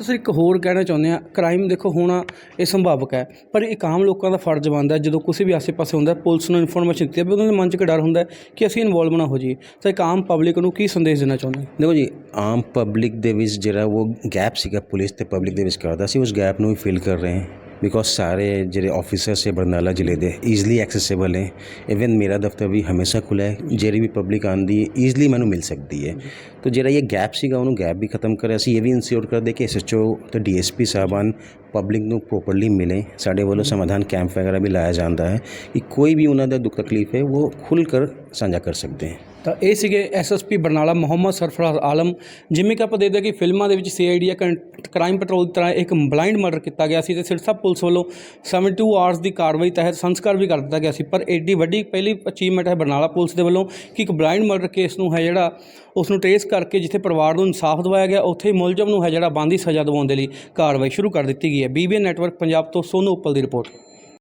ਤਾਂ ਸਰ ਇੱਕ ਹੋਰ ਕਹਿਣਾ ਚਾਹੁੰਦੇ ਆ ਕ੍ਰਾਈਮ ਦੇਖੋ ਹੋਣਾ ਇਹ ਸੰਭਾਵਕ ਹੈ, ਪਰ ਇੱਕ ਆਮ ਲੋਕਾਂ ਦਾ ਫਰਜ਼ ਬਣਦਾ ਜਦੋਂ ਕਿਸੇ ਵੀ ਆਸੇ-ਪਾਸੇ ਹੁੰਦਾ ਪੁਲਿਸ ਨੂੰ ਇਨਫੋਰਮੇਸ਼ਨ ਦਿੱਤੀ ਹੈ ਉਹਨਾਂ ਦੇ ਮਨ 'ਚ ਇੱਕ ਡਰ ਹੁੰਦਾ ਕਿ ਅਸੀਂ ਇਨਵੋਲਵ ਨਾ ਹੋ ਜਾਈਏ। ਤਾਂ ਇੱਕ ਆਮ ਪਬਲਿਕ ਨੂੰ ਕੀ ਸੰਦੇਸ਼ ਦੇਣਾ ਚਾਹੁੰਦੇ ਦੇਖੋ ਜੀ, ਆਮ ਪਬਲਿਕ ਦੇ ਵਿੱਚ ਜਿਹੜਾ ਉਹ ਗੈਪ ਸੀਗਾ, ਪੁਲਿਸ ਤੇ ਪਬਲਿਕ ਦੇ ਵਿੱਚ ਕਰਦਾ ਸੀ, ਉਸ ਗੈਪ ਨੂੰ ਵੀ ਫਿਲ ਕਰ ਰਹੇ ਹਾਂ। ਬਿਕੋਜ਼ ਸਾਰੇ ਜਿਹੜੇ ਆਫੀਸਰਸ ਹੈ ਬਰਨਾਲਾ ਜ਼ਿਲ੍ਹੇ ਦੇ ਈਜ਼ਲੀ ਐਕਸੈਸਿਬਲ ਹੈ ਇਵਨ ਮੇਰਾ ਦਫ਼ਤਰ ਵੀ ਹਮੇਸ਼ਾ ਖੁੱਲ੍ਹਾ ਹੈ ਜਿਹੜੀ ਵੀ ਪਬਲਿਕ ਆਉਂਦੀ ਹੈ ਈਜ਼ਲੀ ਮੈਨੂੰ ਮਿਲ ਸਕਦੀ ਹੈ ਤਾਂ ਜਿਹੜਾ ਇਹ ਗੈਪ ਸੀਗਾ ਉਹਨੂੰ ਗੈਪ ਵੀ ਖਤਮ ਕਰਿਆ ਅਸੀਂ ਇਹ ਵੀ ਇਨਸ਼ੋਰ ਕਰਦੇ ਕਿ ਐਸਐਚਓ ਤੇ ਡੀਐਸਪੀ ਸਾਹਿਬਾਨ ਪਬਲਿਕ ਨੂੰ ਪ੍ਰੋਪਰਲੀ ਮਿਲੇ ਸਾਡੇ ਵੱਲੋਂ ਸਮਾਧਾਨ ਕੈਂਪ ਵਗੈਰਾ ਵੀ ਲਾਇਆ ਜਾਂਦਾ ਹੈ ਕਿ ਕੋਈ ਵੀ ਉਹਨਾਂ ਦਾ ਦੁੱਖ ਤਕਲੀਫ ਹੈ ਉਹ ਖੁੱਲ੍ਹ ਕਰ ਸਾਂਝਾ ਕਰ ਸਕਦੇ ਹਾਂ। ਤਾਂ ਇਹ ਸੀਗੇ ਐਸਐਸਪੀ ਬਰਨਾਲਾ ਮੁਹੰਮਦ ਸਰਫਰਾਜ਼ ਆਲਮ, ਜਿਵੇਂ ਕਿ ਆਪਾਂ ਦੇਖਦੇ ਹਾਂ ਕਿ ਫਿਲਮਾਂ ਦੇ ਵਿੱਚ ਸੀਆਈਡੀ ਜਾਂ ਕ੍ਰਾਈਮ ਪੈਟਰੋਲ ਦੀ ਤਰ੍ਹਾਂ ਇੱਕ ਬਲਾਈਂਡ ਮਰਡਰ ਕੀਤਾ ਗਿਆ ਸੀ ਤੇ ਸਿਰਸਾ ਪੁਲਿਸ ਵੱਲੋਂ 72 ਆਵਰਸ ਦੀ ਕਾਰਵਾਈ ਤਹਿਤ ਸੰਸਕਾਰ ਵੀ ਕਰ ਦਿੱਤਾ ਗਿਆ ਸੀ। ਪਰ ਐਡੀ ਵੱਡੀ ਪਹਿਲੀ ਅਚੀਵਮੈਂਟ ਹੈ ਬਰਨਾਲਾ ਪੁਲਿਸ ਦੇ ਵੱਲੋਂ ਕਿ ਇੱਕ ਬਲਾਈਂਡ ਮਰਡਰ ਕੇਸ ਨੂੰ ਹੈ ਜਿਹੜਾ ਉਸ ਨੂੰ ਟ੍ਰੇਸ ਕਰਕੇ ਜਿੱਥੇ ਪਰਿਵਾਰ ਨੂੰ ਇਨਸਾਫ ਦਿਵਾਇਆ ਗਿਆ, ਉੱਥੇ ਮੁਲਜ਼ਮ ਨੂੰ ਹੈ ਜਿਹੜਾ ਬੰਦੀ ਸਜ਼ਾ ਦਿਵਾਉਣ ਦੇ ਲਈ ਕਾਰਵਾਈ ਸ਼ੁਰੂ ਕਰ ਦਿੱਤੀ ਗਈ ਹੈ। ਬੀਬੀਐਨ ਨੈਟਵਰਕ ਪੰਜਾਬ ਤੋਂ ਸੋਨੂ ਉੱਪਲ ਦੀ ਰਿਪੋਰਟ।